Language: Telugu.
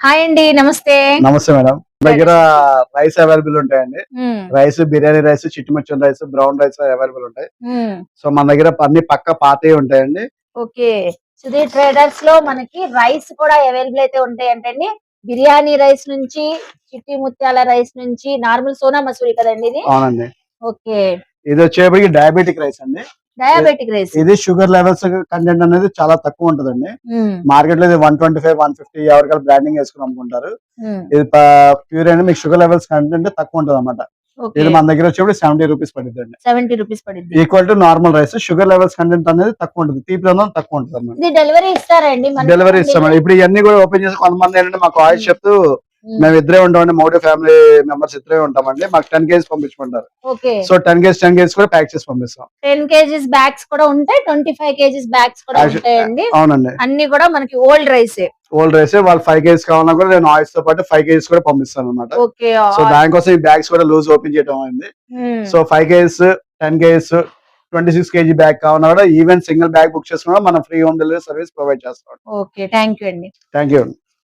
హాయ్ అండి నమస్తే. నమస్తే మేడం. దగ్గర రైస్ అవైలబుల్ ఉంటాయండి. రైస్ బిర్యానీ రైస్ చిట్టుమిర్చి రైస్ బ్రౌన్ రైస్ అవైలబుల్ ఉంటాయి. సో మన దగ్గర అన్ని పక్క పాతవి ఉంటాయండి. ఓకే. సుధీర్ ట్రేడర్స్లో మనకి రైస్ కూడా అవైలబుల్ అయితే ఉంటాయి అంటే బిర్యానీ రైస్ నుంచి చిట్టి ముత్యాల రైస్ నుంచి నార్మల్ సోనా మసూరి కదండి ఇది? అవునండి. ఓకే. ఇది వచ్చేప్పటికి డయాబెటిక్ రైస్ అండి. డయాబెటిక్ రైస్ ఇది షుగర్ లెవెల్స్ కంటెంట్ అనేది చాలా తక్కువ ఉంటుందండి. మార్కెట్లో ఇది one twenty five one fifty ఎవరికైనా బ్రాండింగ్ వేసుకుని అమ్ముకుంటారు. ఇది ప్యూర్ అనేది మీకు షుగర్ లెవెల్స్ కంటెంట్ తక్కువ ఉంటుంది అనమాట ఇది మన దగ్గర వచ్చేప్పుడు సెవెంటీ రూపీస్ పడుతుంది అండి సెవెంటీ రూపీస్ పడింది equal to normal rice sugar levels content అనేది తక్కువ ఉంటుంది. తీపి అనేది తక్కువ ఉంటుంది అన్నమాట డెలివరీ ఇస్తారండి? డెలివరీ ఇస్తామండి. ఇప్పుడు ఇవన్నీ కూడా ఓపెన్ చేసి కొంతమంది ఏంటంటే మాకు ఆయిల్ చెప్తూ మ్మ్. ఇద్దరే ఉంటామండి మౌడి ఫ్యామిలీ మెంబర్స్ ఇద్దరే ఉంటామండి. మాకు ten kgs పంపించమంటారు. So ten kgs ten kgs కూడా ప్యాక్ చేసి పంపిస్తాం. టెన్ కేజీస్ బ్యాగ్స్ కూడా ఉంటాయి ట్వంటీ ఫైవ్ కేజీస్ బ్యాగ్స్ కూడా ఉంటాయండి. అవునండి. అన్ని కూడా మనకి ఓల్డ్ రైస్ ఓల్డ్ రైస్ వాళ్ళు ఫైవ్ కేజీస్ కావాలన్నా కూడా నేను ఆయిల్స్తో పాటు ఫైవ్ కేజీస్ కూడా పంపిస్తాను అనమాట సో దానికోసం ఈ బ్యాగ్స్ కూడా లూజ్ ఓపెన్ చేయడం అయింది. So five kgs ten kgs twenty six kg bag కావాలన్నా కూడా ఈవెన్ సింగిల్ బ్యాగ్ బుక్ చేసుకున్నా మనం free home delivery service provide చేస్తాం. ఓకే థ్యాంక్ యూ అండి. Thank you